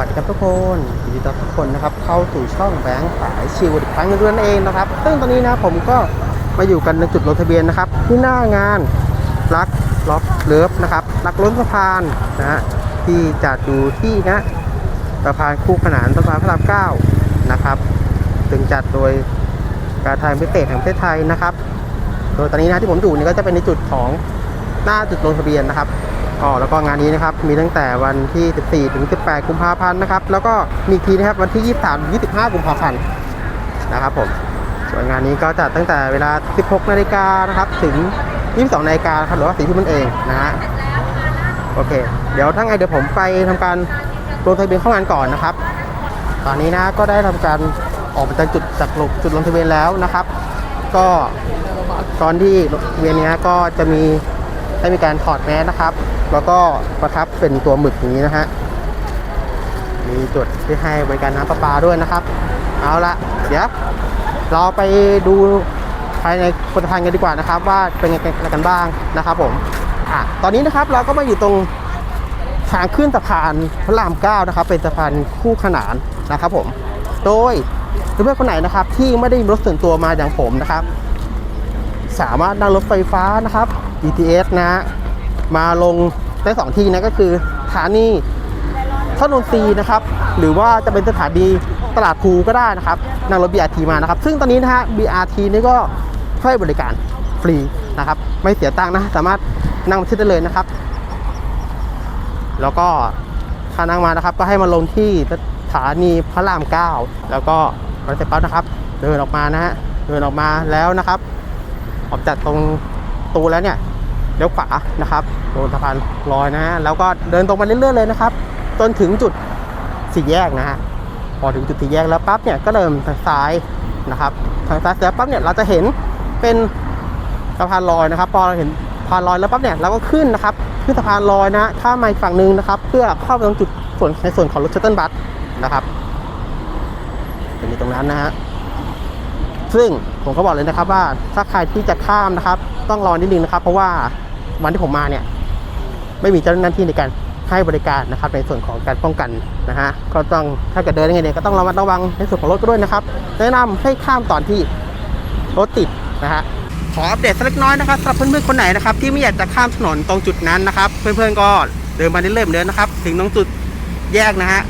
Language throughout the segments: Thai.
วัสดีครับทุกคนยินดีต้อนรับทุกคนนะครับเข้าสู่ช่องแบงค์สายชิวอีกครั้งนึงนั่นเองนะครับซึ่งตอนนี้นะผมก็มาอยู่กันในจุดลงทะเบียนนะครับ ที่หน้างานรักล็อบเลิฟนะครับรักล้นสะพานนะฮะที่จัดอยู่ที่นะสะพานคู่ขนานสะพานพระรามเก้านะครับซึ่งจัดโดยการไทยพิเศษแห่งประเทศไทยนะครับ โดยตอนนี้นะที่ผมอยู่นี่ก็จะเป็นในจุดของหน้าจุดลงทะเบียนนะครับ อ๋อแล้วก็งานนี้นะครับมีตั้งแต่วันที่ 14 ถึง 18 กุมภาพันธ์นะครับแล้วก็มีทีนะครับวันที่ 23ถึง25 กุมภาพันธ์นะครับผมส่วนงานนี้ก็จัดตั้งแต่เวลา 16 นาฬิกานะครับถึง 22 นาฬิกาครับหรือว่าสี่ทุ่มนั่นเองนะฮะโอเค เดี๋ยวถ้าไงเดี๋ยวผมไปทำการลงทะเบียนเข้างานก่อนนะครับ ตอนนี้นะก็ได้ทำการออกมาจากจุดจากลงจุดลงทะเบียนแล้วนะครับ ก็ตอนที่ลงทะเบียนนี้ก็จะมี ได้มีการถอดแมสนะครับ แล้วก็ประทับเป็นตัวหมึกนี้นะฮะมีจุดที่ให้บริการน้ำประปาด้วยนะครับ เอาละเดี๋ยวเราไปดูภายในผลิตภัณฑ์กันดีกว่านะครับ ว่าเป็นยังไงกันบ้างนะครับผมอะตอนนี้นะครับเราก็มาอยู่ตรงทางขึ้นสะพานพระรามเก้านะครับ เป็นสะพานคู่ขนานนะครับผมโดยเพื่อนคนไหนนะครับที่ไม่ได้มีรถส่วนตัวมาอย่างผมนะครับ สามารถนั่งรถไฟฟ้านะครับ BTS นะฮะมาลงได้สองที่นะก็คือสถานีถนนซีนะครับ หรือว่าจะเป็นสถานีตลาดภูก็ได้นะครับนั่งรถ BRT มานะครับ ซึ่งตอนนี้นะฮะ BRT นี่ก็ให้บริการฟรีนะครับ ไม่เสียตังค์นะ สามารถนั่งมาที่ได้เลยนะครับ แล้วก็ถ้านั่งมานะครับ ก็ให้มาลงที่สถานีพระรามเก้าแล้วก็รถเสร็จปั๊บนะครับ เดินออกมานะฮะเดินออกมาแล้วนะครับ ออกจากตรงตูแล้วเนี่ย เลี้ยวขวานะครับโดนสะพานลอยนะฮะแล้วก็เดินตรงไปเรื่อยๆเลยนะครับจนถึงจุดสี่แยกนะฮะพอถึงจุดสี่แยกแล้วปั๊บเนี่ยก็เดินทางซ้ายนะครับทางซ้ายเสร็จปั๊บเนี่ยเราจะเห็นเป็นสะพานลอยนะครับ พอเราเห็นสะพานลอยแล้วปั๊บเนี่ยเราก็ขึ้นนะครับขึ้นสะพานลอยนะข้ามมาอีกฝั่งหนึ่งนะครับ เพื่อเข้าไปตรงจุดส่วนในส่วนของรถชัตเติลบัสนะครับเป็นอยู่ตรงนั้นนะฮะซึ่งผมก็บอกเลยนะครับว่าถ้าใครที่จะข้ามนะครับ ต้องรอนิดนึงนะครับ เพราะว่า วันที่ผมมาเนี่ย ไม่มีเจ้าหน้าที่ในการให้บริการนะครับ ในส่วนของการป้องกันนะฮะก็ต้องถ้าเกิดเดินยังไงเนี่ยก็ต้องระมัดระวังในส่วนของรถด้วยนะครับ แนะนำให้ข้ามตอนที่รถติดนะฮะขออัปเดตสักเล็กน้อยนะครับสำหรับเพื่อนๆคนไหนนะครับ ที่ไม่อยากจะข้ามถนนตรงจุดนั้นนะครับ เพื่อนๆก็เดินมาเรื่อยๆเหมือนเดิมนะครับ ถึงตรงจุดแยกนะฮะ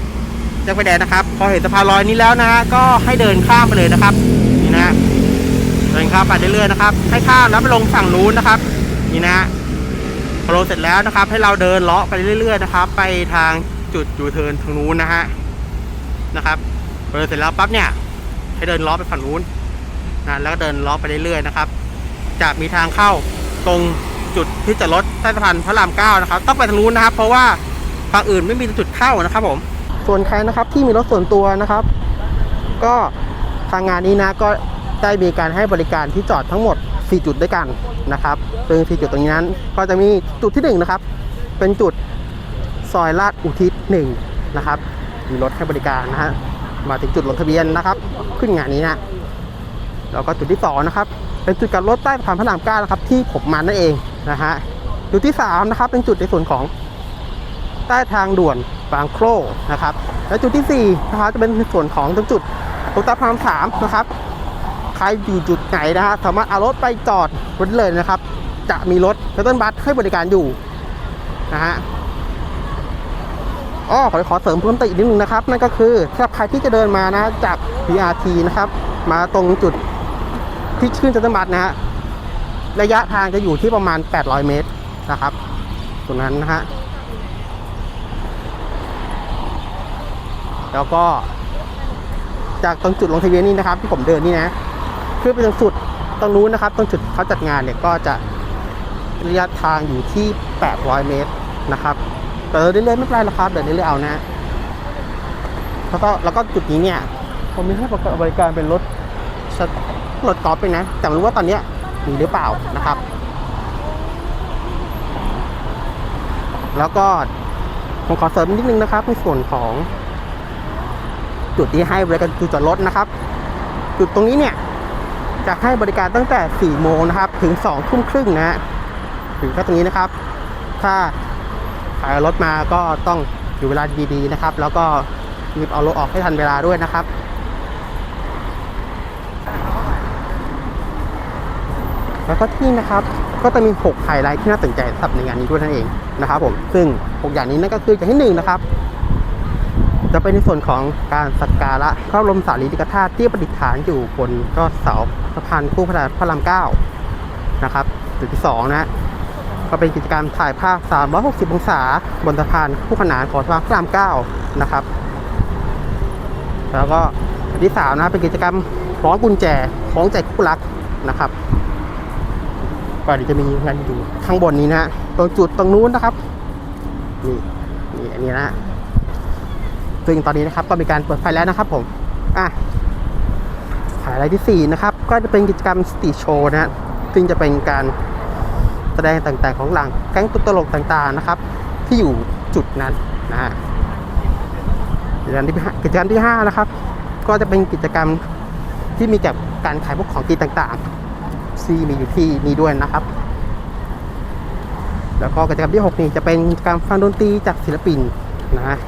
แยกไฟแดงนะครับ พอเห็นสะพานลอยนี้แล้วนะฮะก็ให้เดินข้ามไปเลยนะครับนี่นะฮะเดินข้ามไปเรื่อยๆนะครับ ให้ข้ามแล้วไปลงฝั่งนู้นนะครับ นี่นะ ฮะพอลงเสร็จแล้วนะครับ ให้เราเดินเลาะไปเรื่อยๆนะครับ ไปทางจุดยูเทิร์นทางนู้นนะฮะนะครับพอเดินเสร็จแล้วปั๊บเนี่ย ให้เดินเลาะไปฝั่งนู้นนะแล้วก็เดินเลาะไปเรื่อยๆนะครับ จะมีทางเข้าตรงจุดที่จะรถใต้สะพานพระรามเก้านะครับ ต้องไปทางนู้นนะครับ เพราะว่าฝั่งอื่นไม่มีจุดเข้านะครับ ผม ส่วนใครนะครับที่มีรถส่วนตัวนะครับ ก็ทางงานนี้นะก็ได้มีการให้บริการที่จอดทั้งหมด 4 จุดด้วยกันนะครับซึ่ง4จุดตรงนี้นั้นก็จะมีจุดที่ 1 นะครับ เป็นจุดซอยลาดอุทิศ1นะครับมีรถให้บริการนะฮะมาถึงจุดลงทะเบียนนะครับ ขึ้นงานนี้นะแล้วก็จุดที่2นะครับเป็นจุดกลับรถใต้สะพานพระรามเก้านะครับที่ผมมานั่นเองนะฮะจุดที่3นะครับเป็นจุดในส่วนของใต้ทางด่วนบางโครนะครับ และจุดที่4นะครับจะเป็นส่วนของตรงจุดตรงตาพรามสามนะครับ ครอยู่จุดไหนนะฮะสามารถเอารถไปจอดรถเลยนะครับ จะมีรถชัตเติลบัสให้บริการอยู่นะฮะอ้อขอขอเสริมเพิ่มเติมอีกนิดนึงนะครับ นั่นก็คือถ้าใครที่จะเดินมานะจาก PRT นะครับ มาตรงจุดที่ขึ้นชัตเติลบัสนะฮะระยะทางจะอยู่ที่ประมาณ 800 เมตรนะครับตรงนั้นนะฮะแล้วก็ จากตรงจุดลงทะเบียนนี่นะครับ ที่ผมเดินนี่นะ คือไปตรงสุดตรงนู้นนะครับตรงจุดเขาจัดงานเนี่ยก็จะระยะทางอยู่ที่ 800 เมตรนะครับ แต่เดินเรื่อยๆไม่เป็นไรหรอกครับเดินเรื่อยๆเอานะแล้วก็แล้วก็จุดนี้เนี่ยผมมีให้บริการเป็นรถรถกอล์ฟไปนะ แต่ไม่รู้ว่าตอนเนี้ยมีหรือเปล่านะครับ แล้วก็ผมขอเสริมนิดนึงนะครับในส่วนของ จุดที่ให้บริการจุดจอดรถนะครับ จุดตรงนี้เนี่ย จะให้บริการตั้งแต่ 4 โมงนะครับ ถึง 2 ทุ่มครึ่งนะฮะถึงแค่ตรงนี้นะครับ ถ้าขายรถมาก็ต้องอยู่เวลาดีๆนะครับ แล้วก็รีบเอารถออกให้ทันเวลาด้วยนะครับแล้วก็ที่นี่นะครับก็จะมี 6 ไฮไลท์ที่น่าสนใจสำหรับในงานนี้ด้วยนั่นเองนะครับผมซึ่ง 6 อย่างนี้นั่นก็คืออย่างที่1นะครับ จะเป็นในส่วนของการสักการะพระบรมสารีริกธาตุที่ประดิษฐานอยู่บนยอดเสาสะพานคู่พระพระรามเก้านะครับจุดที่2นะก็เป็นกิจกรรมถ่ายภาพ 360 องศา บนสะพานคู่ขนานของสะพานพระรามเก้านะครับ แล้วก็ที่3นะเป็นกิจกรรมคล้องกุญแจคล้องใจคู่รักนะครับก็เดี๋ยวจะมีงานอยู่ข้างบนนี้นะฮะตรงจุดตรงนู้นนะครับนี่นี่อันนี้นะฮะซึ่งตอนนี้นะครับก็มีการเปิดไฟแล้วนะครับผมอะายอะไรที่ 4 นะครับ ก็จะเป็นกิจกรรมสตรีทโชว์นะฮะซึ่งจะเป็นการแสดงต่างๆ ของหลังแก๊งตุ๊ตลกต่างๆนะครับ ที่อยู่จุดนั้นนะฮะกิจกรรมที่ห้ากิจกรรมที่ 5 นะครับ ก็จะเป็นกิจกรรมที่มีเกี่ยวกับการขายพวกของกินต่างๆซีมีอยู่ที่นี่ด้วยนะครับ แล้วก็กิจกรรมที่ 6 นี่จะเป็นการฟังดนตรีจากศิลปินนะฮะ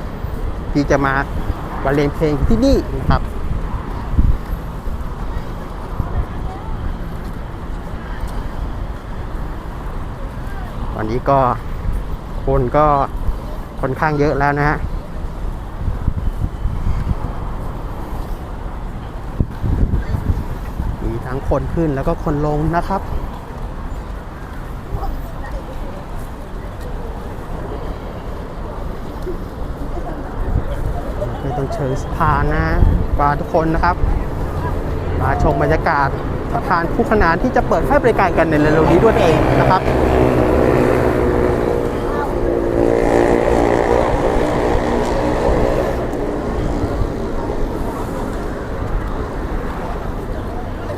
ที่จะมาบรรเลงเพลงที่นี่นะครับ วันนี้ก็คนก็ค่อนข้างเยอะแล้วนะฮะมีทั้งคนขึ้นแล้วก็คนลงนะครับไม่ต้องเชิญสะพานนะมาทุกคนนะครับ มาชมบรรยากาศสะพานคู่ขนานที่จะเปิดให้บริการกันในเร็วๆนี้ด้วยเองนะครับ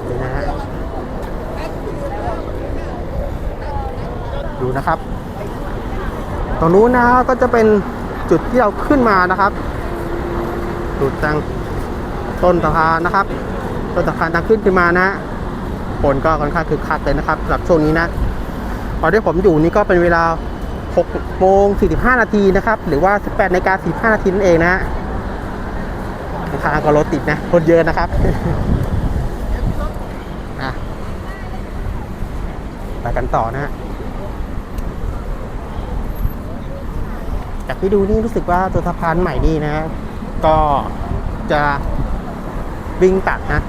นี่นะฮะดูนะครับ ต รงนู้นนะก็จะเป็นจุดที่เราขึ้นมานะครับ จุดทางต้นสะพานนะครับต้นสะพานทางขึ้นขึ้นมานะคนก็ค่อนข้างคึกคักเลยนะครับสำหรับช่วงนี้นะตอนที่ผมอยู่นี่ก็เป็นเวลา6โมง45 นาทีนะครับ หรือว่า 18นาฬิกา45 นาทีนั่นเองนะฮะทางก็รถติดนะคนเยอะนะครับไปกันต่อนะฮะ จากที่ดูนี่รู้สึกว่าตัวสะพานใหม่นี่นะ ก็จะวิ่งตัดนะ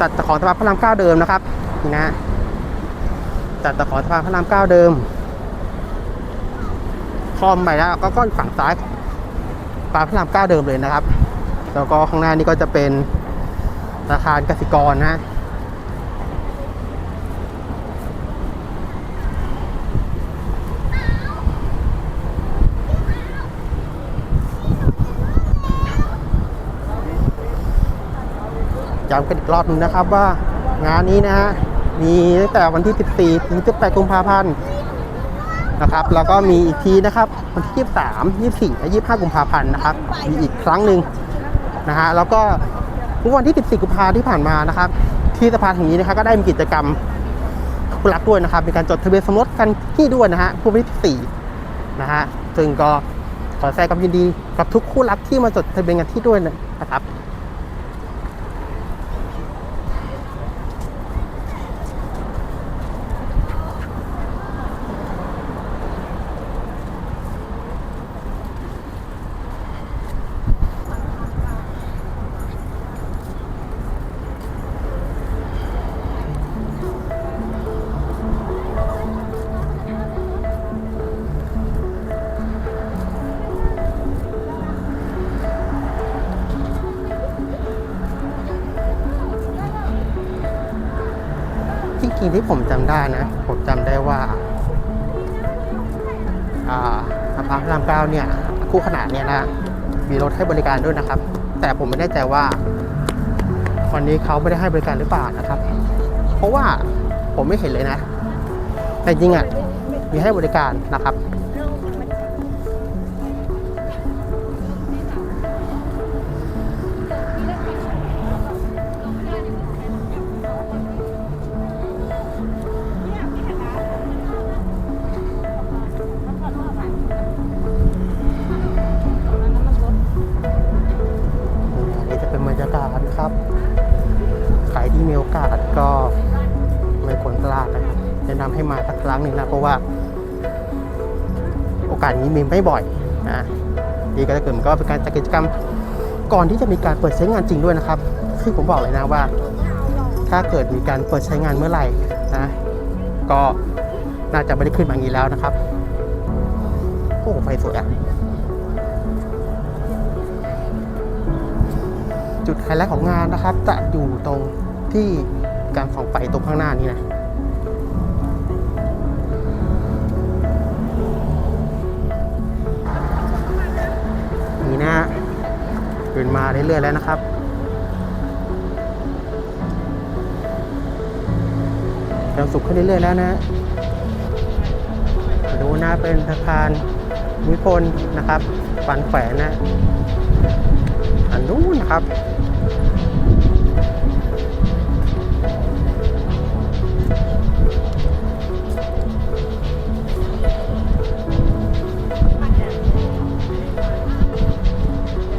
ตัดตะขอสะพานพระรามเก้าเดิมนะครับนี่นะ ตัดตะขอสะพานพระรามเก้าเดิมคอมไปแล้วก็ก้อนฝั่งซ้ายสะพาพระรามเก้าเดิมเลยนะครับ แล้วก็ข้างหน้านี่ก็จะเป็นธนาคารกสิกรนะ ย้ำกันอีกรอบนึงนะครับว่างานนี้นะฮะมีตั้งแต่วันที่ 14 ถึง 18 กุมภาพันธ์นะครับ แล้วก็มีอีกทีนะครับวันที่ 23 24และ25 กุมภาพันธ์นะครับ มีอีกครั้งหนึ่งนะฮะแล้วก็เมื่อวันที่ 14 กุมภาพันธ์ที่ผ่านมานะครับ ที่สะพานแห่งนี้นะครับก็ได้มีกิจกรรมคู่รักด้วยนะครับ มีการจดทะเบียนสมรสกันที่ด้วยนะฮะผู้วันที่14นะฮะซึ่งก็ขอแสดงความยินดีกับทุกคู่รักที่มาจดทะเบียนกันที่ด้วยนะครับ ได้นะ ผมจำได้ว่าอาพานพระรามเก้าเนี่ยคู่ขนาดเนี่ยนะ มีรถให้บริการด้วยนะครับ แต่ผมไม่แน่ใจว่า วันนี้เขาไม่ได้ให้บริการหรือเปล่านะครับ เพราะว่าผมไม่เห็นเลยนะ แต่จริงอะมีให้บริการนะครับ ไม่บ่อยนะดีก็จะเกิดก็เป็นการจัดกิจกรรมก่อนที่จะมีการเปิดใช้งานจริงด้วยนะครับซึ่งผมบอกเลยนะว่า ถ้าเกิดมีการเปิดใช้งานเมื่อไหร่นะก็น่าจะไม่ได้ขึ้นมางนี้แล้วนะครับโอ้ไฟสวยอะจุดไฮไลท์ของงานนะครับ จะอยู่ตรงที่การส่องไฟตรงข้างหน้านี้นะ นี่นะฮะขึ้นมาเรื่อยๆแล้วนะครับเราสุกขึ้นเรื่อยๆแล้วนะดูนะเป็นสะพานมิพลนะครับฟันแขวนนะอันนู้นนะครับ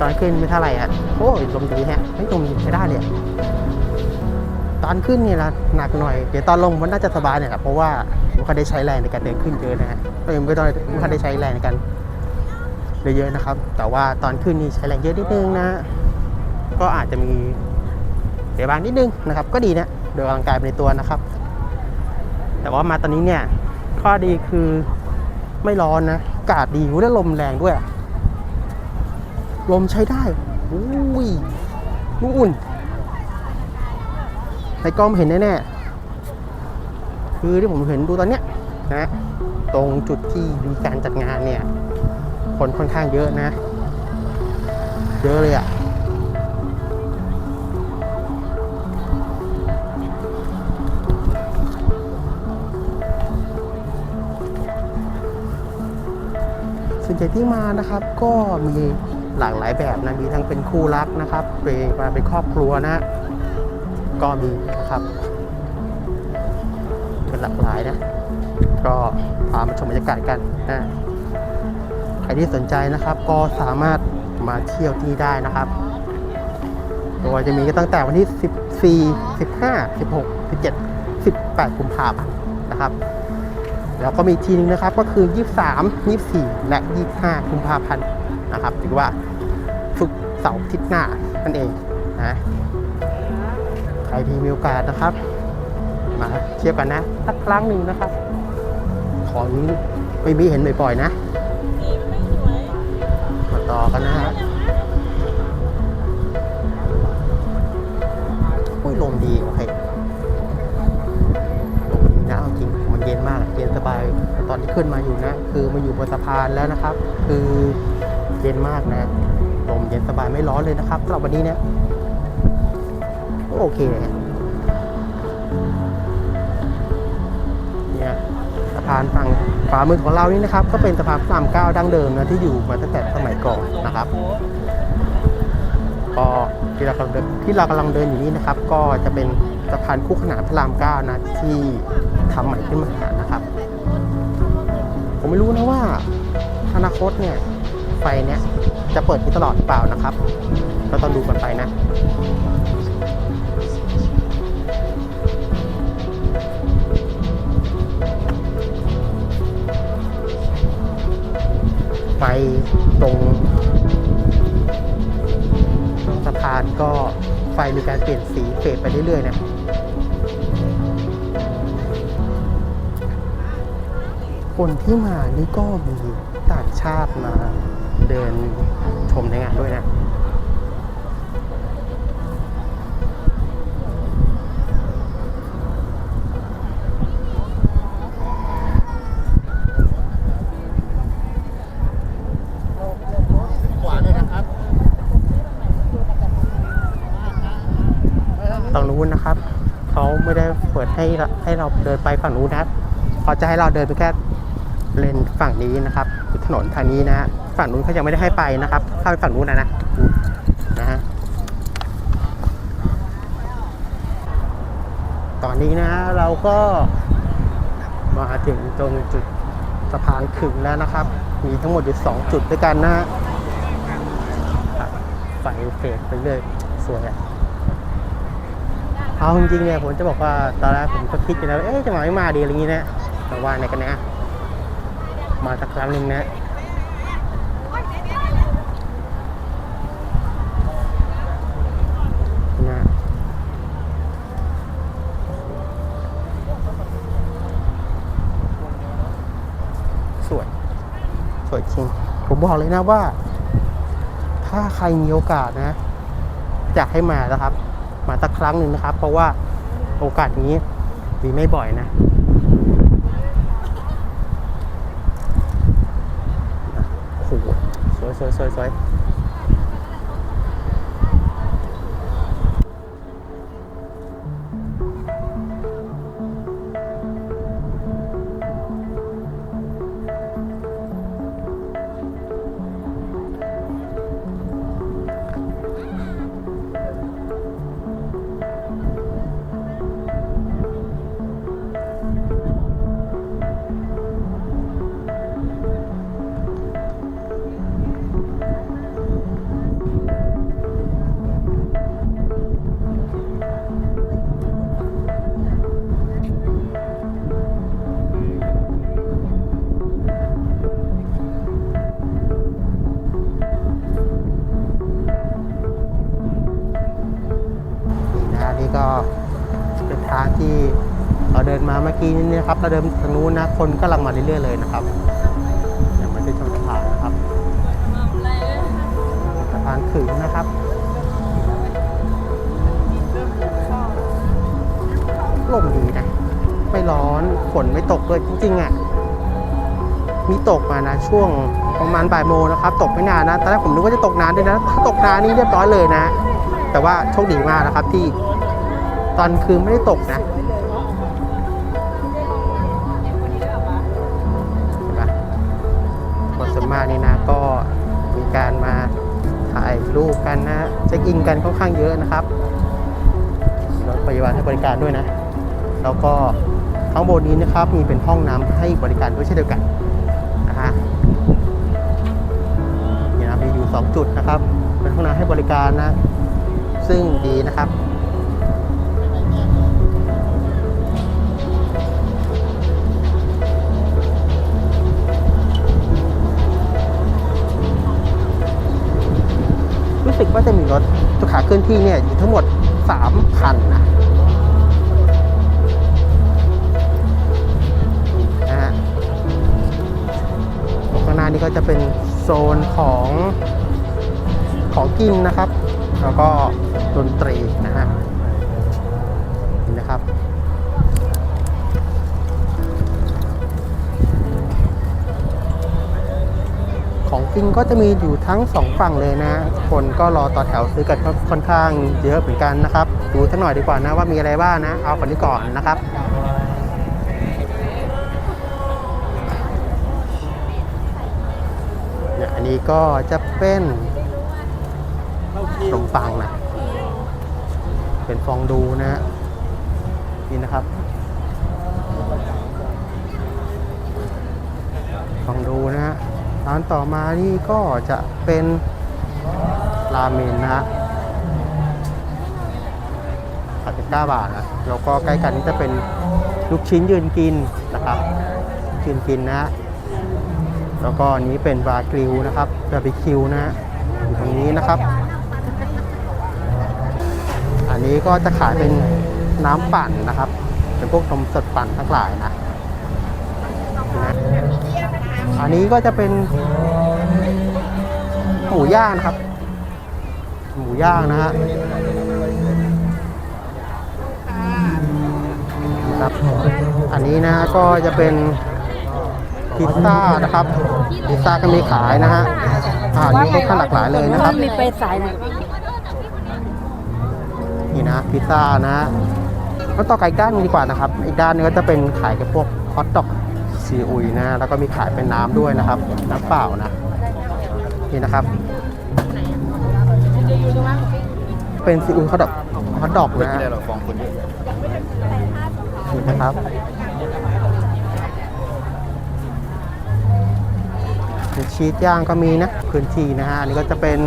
ตอนขึ้นไม่เท่าไหร่อะโอ้ยลมดีฮะไม่ลมใช้ได้เลยตอนขึ้นนี่ยนะหนักหน่อยเดี๋ยวตอนลงมันน่าจะสบายหน่อยครับเพราะว่าไม่ค่อยได้ใช้แรงในการเดินขึ้นเยอะนะฮะก็ยังไม่ต้องไม่ค่อยได้ใช้แรงในการเยอะๆนะครับ แต่ว่าตอนขึ้นนี่ใช้แรงเยอะนิดนึงนะ ก็อาจจะมีเสียบางนิดนึงนะครับ ก็ดีนะเดินกำลังกายไปในตัวนะครับ แต่ว่ามาตอนนี้เนี่ยข้อดีคือไม่ร้อนนะอากาศดีและลมแรงด้วย ลมใช้ได้อุ้ยนุ่งอุ่นในกล้องเห็นแน่ๆคือที่ผมเห็นดูตอนเนี้ยนะ ตรงจุดที่มีการจัดงานเนี่ย คนค่อนข้างเยอะนะ เยอะเลยอะ่ะส่วนใหญ่ที่มานะครับก็มี หลากหลายแบบนะมีทั้งเป็นคู่รักนะครับเป็นมาเป็นครอบครัวนะ ก็มีนะครับเป็นหลากหลายนะ ก็พามาชมบรรยากาศกันนะใครที่สนใจนะครับ ก็สามารถมาเที่ยวที่นี่ได้นะครับโดยจะมีก็ตั้งแต่วันที่ 14 15 16 17 18กุมภาพันธ์นะครับแล้วก็มีทีนึงนะครับก็คือ 23 24 และ 25กุมภาพันธ์นะครับถือว่าาร์อาทิตย์หน้านั่นเองนะใครที่มีโอกาสนะครับ มาเที่ยวกันนะสักครั้งหนึ่งนะครับ ของไม่มีเห็นบ่อยๆนะมาต่อกันนะฮะอุ้ยลมดีโอเคลมดีนะเอาจริงมันเย็นมากเย็นสบายตอนที่ขึ้นมาอยู่นะ คือมาอยู่บนสะพานแล้วนะครับ คือเย็นมากนะ ลมเย็นสบายไม่ร้อนเลยนะครับสำหรับวันนี้เนี่ยโอเคเลยเนี่ยสะพานฝั่งขวามือของเรานี่นะครับ ก็เป็นสะพานพระรามเก้าดั้งเดิมนะที่อยู่มาตั้งแต่สมัยก่อนนะครับก็ที่เรากำลังเดินที่เรากำลังเดินอยู่นี้นะครับ ก็จะเป็นสะพานคู่ขนานพระรามเก้านะที่ทำใหม่ขึ้นมานะครับ ผมไม่รู้นะว่าอนาคตเนี่ยไฟเนี่ย จะเปิดที่ตลอดหรือเปล่านะครับ ก็ต้องดูกันไปนะไฟตรงตรงสะพานก็ไฟมีการเปลี่ยนสีเฟดไปเรื่อยๆนะคนที่มานี่ก็มีต่างชาติมา เดินชมในงานด้วยนะฝั่งนู้นนะครับ เขาไม่ได้เปิดให้เราให้เราเดินไปฝั่งนู้นนะเขาจะให้เราเดินไปแค่เลนฝั่งนี้นะครับคือถนนทางนี้นะฮะ ฝั่งนู้นเขายังไม่ได้ให้ไปนะครับ เข้าไปฝั่งนู้นนะนะนะฮะตอนนี้นะเราก็มาถึงตรงจุดสะพานขึงแล้วนะครับ มีทั้งหมดอยู่สองจุดด้วยกันนะฮะไฟเฟดไปเรื่อยสวยอะเอาจริงๆเนี่ยผมจะบอกว่าตอนแรกผมก็คิดอยู่นะว่าเอ๊ะจะมาไม่มาดีอะไรอย่างนี้นะแต่ว่าในกันนะมาสักครั้งหนึ่งนะสวย สวยจริง ผมบอกเลยนะว่า ถ้าใครมีโอกาสนะอยากให้มานะครับ มาสักครั้งหนึ่งนะครับ เพราะว่าโอกาสนี้มีไม่บ่อยนะโอ้โหสวยสวยสวยสวย นี่ก็เป็นทางที่เราเดินมาเมื่อกี้นี่นะครับเราเดินทางนู้นนะคนก็ลังมาเรื่อยๆเลยนะครับยังไม่ได้ชมสะพานนะครับสะพานขึงนะครับลมดีนะไม่ร้อนฝนไม่ตกด้วยจริงๆอะมีตกมานะช่วงประมาณบ่ายโมงนะครับ ตกไม่นานนะตอนแรกผมนึกว่าจะตกนานด้วยนะถ้าตกนานนี่เรียบร้อยเลยนะ แต่ว่าโชคดีมากนะครับที่ ตอนคืนไม่ได้ตกนะเห็นปะคนส่วนมากนี่นะก็มีการมาถ่ายรูปกันนะเช็คอินกันค่อนข้างเยอะนะครับมีรถพยาบาลให้บริการด้วยนะ แล้วก็ข้างบนนี้นะครับมีเป็นห้องน้ำให้บริการด้วยเช่นเดียวกันนะฮะนี่นะมีอยู่ 2 จุดนะครับ เป็นห้องน้ำให้บริการนะ ซึ่งดีนะครับ สึกว่าจะมีรถตัวขาเคลื่อนที่เนี่ยอยู่ทั้งหมด 3 คันนะนะฮะตรงข้างหน้านี้ก็จะเป็นโซนของของกินนะครับ แล้วก็ดนตรีนะฮะ ของกินก็จะมีอยู่ทั้งสองฝั่งเลยนะ คนก็รอต่อแถวซื้อกันค่อนข้างเยอะเหมือนกันนะครับ ดูสักหน่อยดีกว่านะว่ามีอะไรบ้างนะ เอาคนนี้ก่อนนะครับเนี่ยอันนี้ก็จะเป็นขนมปังนะเป็นฟองดูนะฮะนี่นะครับฟองดูนะฮะ ร้านต่อมานี่ก็จะเป็นราเมนนะฮะผัดเก้าบาทนะแล้วก็ใกล้กันนี่จะเป็นลูกชิ้นยืนกินนะครับยืนกินนะแล้วก็อันนี้เป็นบาร์กริลนะครับบาร์บีคิวนะอยู่ตรงนี้นะครับ อันนี้ก็จะขายเป็นน้ำปั่นนะครับ เป็นพวกนมสดปั่นทั้งหลายนะอั นนี้ก็จะเป็นหมูย่างนะครับ หมูย่างนะฮะครับ อันนี้นะก็จะเป็นพิซซ่านะครับ พิซซ่าก็มีขายนะฮะอาหารนี่ค่อนข้างหลากหลายเลยนะครับ มีไปสายไหนนี่นะพิซซ่านะแล้วต่อไก่ด้านนึงดีกว่านะครับ อีกด้านนึงก็จะเป็นขายกับพวกฮอทดอก ซีอุยนะ แล้วก็มีขายเป็นน้ำด้วยนะครับ น้ำเปล่านะ นี่นะครับ เป็นซีอุยฮอทดอกฮอทดอกนะฮะนี่นะครับมีชีสย่างก็มีนะพื้นที่นะฮะอันนี้ก็จะเป็น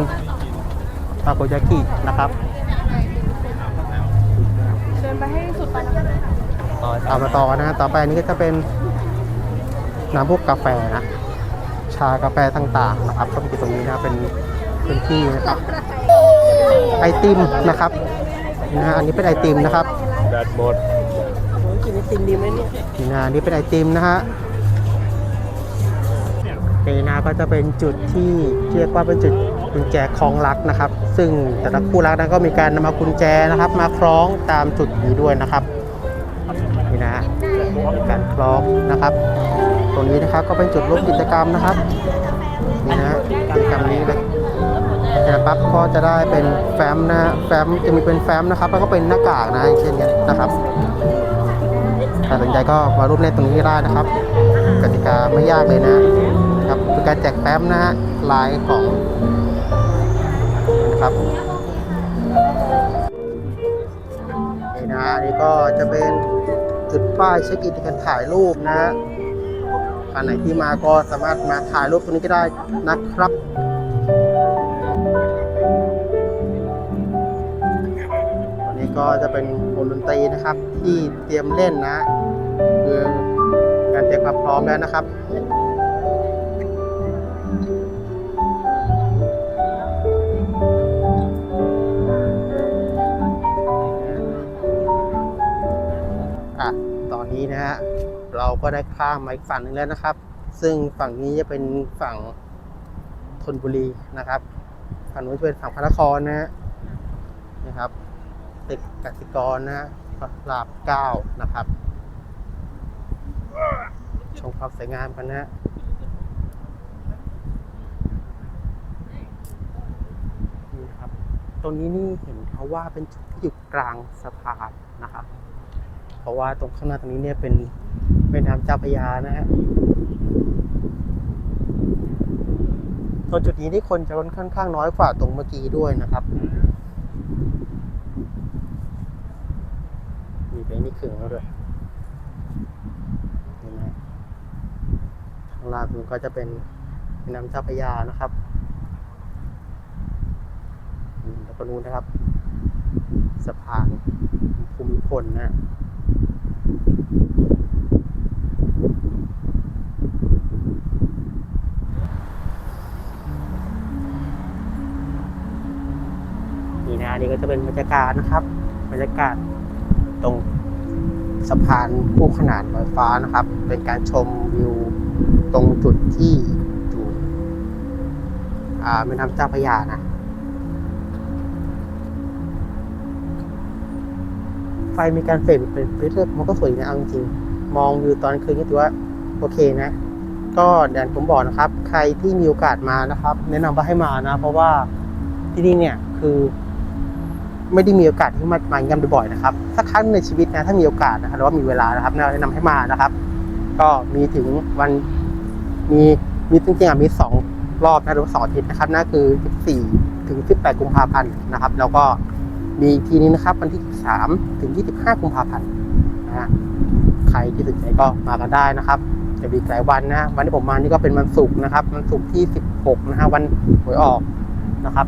ทาโกยากินะครับเดินไปให้สุดไปแล้วตามมาต่อนะฮะต่อไปอันนี้ก็จะเป็น น้ำพวกกาแฟนะ ชากาแฟต่างๆนะครับก็มีตรงนี้นะเป็นพื้นที่นะครับ ไอติมนะครับนะฮะอันนี้เป็นไอติมนะครับแบตหมดกินไอติมดีไหมเนี่ยนี่นะอันนี้เป็นไอติมนะฮะนี่นะก็จะเป็นจุดที่เรียกว่าเป็นจุดกุญแจคล้องรักนะครับ ซึ่งแต่ละคู่รักนั้นก็มีการนำมากุญแจนะครับ มาคล้องตามจุดนี้ด้วยนะครับนี่นะฮะมีการคล้องนะครับ ตรงนี้นะครับก็เป็นจุดร่วมกิจกรรมนะครับนี่นะกิจกรรมนี้เลยแต่ปั๊บก็จะได้เป็นแฟ้มนะแฟ้มจะมีเป็นแฟ้มนะครับ แล้วก็เป็นหน้ากากนะเช่นนี้นะครับถ้าสนใจก็มาร่วมเล่นตรงนี้ได้นะครับกติกาไม่ยากเลยนะครับเป็นการแจกแฟ้มนะฮะลายของนะครับนี่นะอันนี้ก็จะเป็นจุดป้ายเช็คอินในการถ่ายรูปนะฮะ ท่านไหนที่มาก็สามารถมาถ่ายรูปตรงนี้ก็ได้นะครับวันนี้ก็จะเป็นวงดนตรีนะครับที่เตรียมเล่นนะ คือการเตรียมความพร้อมแล้วนะครับ เราก็ได้ข้ามมาอีกฝั่งหนึ่งแล้วนะครับ ซึ่งฝั่งนี้จะเป็นฝั่งธนบุรีนะครับฝั่งนู้นจะเป็นฝั่งพระนครนะฮะนะครับตึกกสิกรนะฮะพรามเก้านะครับชมความสวยงามกันนะฮะนี่ครับตรงนี้นี่เห็นเขาว่าเป็นจุดที่อยู่กลางสะพานนะครับ เพราะว่าตรงข้างหน้าตรงนี้เนี่ยเป็น แม่น้ำเจ้าพยานะฮะตรงจุดนี้ที่คนจะค่อนข้างน้อยกว่าตรงเมื่อกี้ด้วยนะครับมีไปนี่ขึงแล้วด้วยเห็นไหมข้างล่างมันก็จะเป็นแม่น้ำเจ้าพยานะครับอืมแล้วก็นู้นนะครับ สะพานภูมิพลนะ จะเป็นบรรยากาศนะครับ บรรยากาศตรงสะพานคู่ขนานลอยฟ้านะครับ เป็นการชมวิวตรงจุดที่อยู่อ่าแม่น้ำเจ้าพระยานะ ไฟมีการเฟดเป็นเรื่อยมันก็สวยนะเอาจริงมองวิวตอนคืนก็ถือว่าโอเคนะ ก็อย่างผมบอกนะครับ ใครที่มีโอกาสมานะครับ แนะนำว่าให้มานะ เพราะว่าที่นี่เนี่ยคือ ไม่ได้มีโอกาสที่มามากันบ่อยๆนะครับสักครั้งในชีวิตนะถ้ามีโอกาสนะครับหรือว่ามีเวลานะครับแนะนำให้มานะครับ ก็มีถึงวันมีมีจริงๆมีสองรอบนะหรือว่าสองอาทิตย์นะครับนั่นคือ 14 ถึง 18 กุมภาพันธ์นะครับ แล้วก็มีทีนี้นะครับวันที่ 13 ถึง 25 กุมภาพันธ์นะฮะใครที่สนใจก็มากันได้นะครับ จะมีหลายวันนะวันที่ผมมานี่ก็เป็นวันศุกร์นะครับวันศุกร์ที่ 16 นะฮะวันหวยออกนะครับ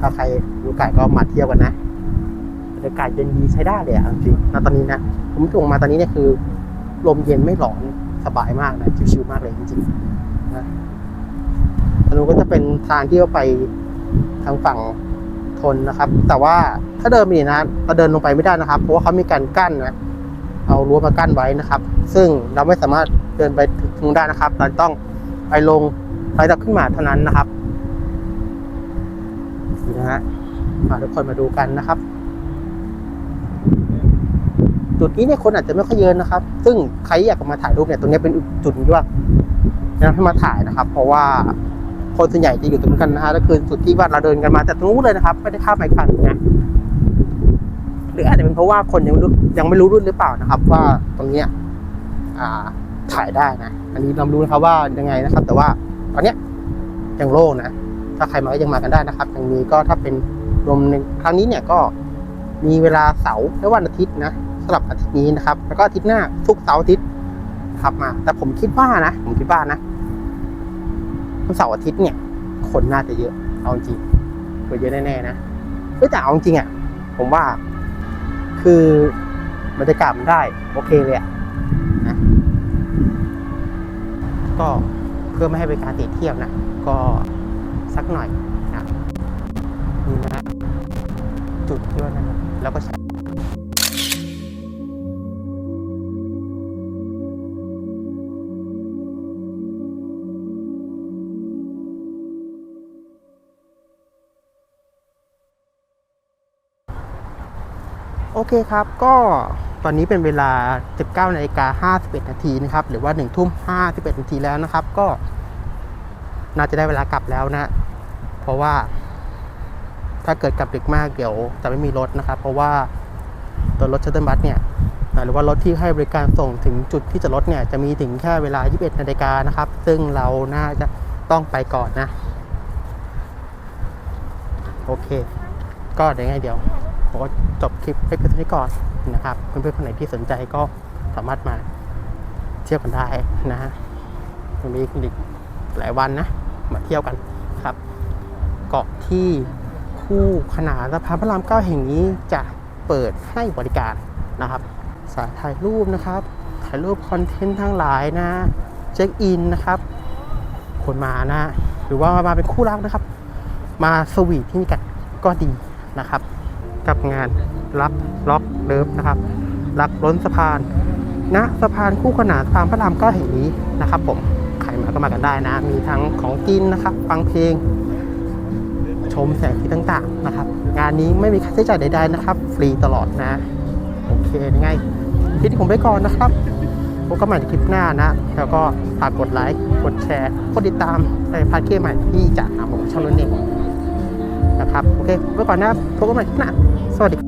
ถ้าใครมีโอกาสก็มาเที่ยวกันนะบรรยากาศเย็นดีใช้ได้เลยอะจริงๆณตอนนี้นะผมลงมาตอนนี้เนี่ยคือลมเย็นไม่ร้อนสบายมากนะชิวๆมากเลยจริงๆนะทางนู้นก็จะเป็นทางที่เราไปทางฝั่งทนนะครับ แต่ว่าถ้าเดินไปนี่นะเราเดินลงไปไม่ได้นะครับ เพราะว่าเขามีการกั้นนะเอารั้วมากั้นไว้นะครับ ซึ่งเราไม่สามารถเดินไปถึงตรงได้นะครับ เราต้องไปลงไปตักขึ้นมาเท่านั้นนะครับ นะฮะมาทุกคนมาดูกันนะครับ จุดนี้เนี่ยคนอาจจะไม่ค่อยเยอะนะครับ ซึ่งใครอยากมาถ่ายรูปเนี่ยตรงนี้เป็นจุดที่ว่าแนะนำให้มาถ่ายนะครับ เพราะว่าคนส่วนใหญ่จะอยู่ตรงนั้นกันนะฮะแล้วคือจุดที่ว่าเราเดินกันมาแต่ตรงนู้นเลยนะครับไม่ได้ข้ามไปฝั่งนะหรืออาจจะเป็นเพราะว่าคนยังไม่รู้ยังไม่รู้รุ่นหรือเปล่านะครับ ว่าตรงเนี้ยอ่าถ่ายได้นะ อันนี้เราไม่รู้นะครับว่ายังไงนะครับ แต่ว่าตอนเนี้ยยังโล่งนะ ถ้าใครมาก็ยังมากันได้นะครับยังมีก็ถ้าเป็นรวมในครั้งนี้เนี่ยก็มีเวลาเสาร์และวันอาทิตย์นะสำหรับอาทิตย์นี้นะครับ แล้วก็อาทิตย์หน้าทุกเสาร์อาทิตย์นะครับมา แต่ผมคิดว่านะ ผมคิดว่านะวันเสาร์อาทิตย์เนี่ย คนน่าจะเยอะเอาจริงคนเยอะแน่ๆนะแต่เอาจริงอะผมว่า คือบรรยากาศมันได้ โอเคเลยอะก็เพื่อไม่ให้เป็นการติดเที่ยวนะ ก็ สักหน่อยนะนี่นะจุดที่ว่านั้นแล้วก็ใช้โอเคครับ ก็ตอนนี้เป็นเวลา 19นาฬิกา51 นาทีนะครับ หรือว่า1ทุ่ม51 นาทีแล้วนะครับ ก็น่าจะได้เวลากลับแล้วนะ เพราะว่า ถ้าเกิดกลับดึกมากเดี๋ยวจะไม่มีรถนะครับ เพราะว่าตัวรถชัตเติลบัสเนี่ยหรือว่ารถที่ให้บริการส่งถึงจุดที่จะรถเนี่ยจะมีถึงแค่เวลา 21 นาฬิกานะครับ ซึ่งเราน่าจะต้องไปก่อนนะ โอเค ก็เดี๋ยวไงเดี๋ยวผมก็จบคลิปให้เพื่อนๆก่อนนะครับเพื่อนๆคนไหนที่สนใจก็สามารถมาเที่ยวกันได้นะฮะมันมีอีกหลายวันนะ มาเที่ยวกัน กาะที่คู่ขนานสะพานพระรามเก้าแห่งนี้จะเปิดให้บริการนะครับ สายถ่ายรูปนะครับ ถ่ายรูปคอนเทนต์ทั้งหลายนะ เช็คอินนะครับคนมานะ หรือว่ามาเป็นคู่รักนะครับ มาสวีทที่นี่กันก็ดีนะครับ กับงานรับล็อกเลิฟนะครับรักล้นสะพานณสะพานคู่ขนานตามพระรามเก้าแห่งนี้นะครับ ผมใครมาก็มากันได้นะ มีทั้งของกินนะครับ ฟังเพลง ชมแสงสีต่างๆนะครับ งานนี้ไม่มีค่าใช้จ่ายใดๆนะครับ ฟรีตลอดนะ โอเคยังไงคลิปที่ผมไปก่อนนะครับพบกันใหม่ในคลิปหน้านะ แล้วก็ฝากกดไลค์ กดแชร์ กดติดตามในพาร์ทเกมใหม่ที่จะนำผมช่องนั่นเองนะครับ โอเคไปก่อนนะพบกันใหม่คลิปหน้า สวัสดี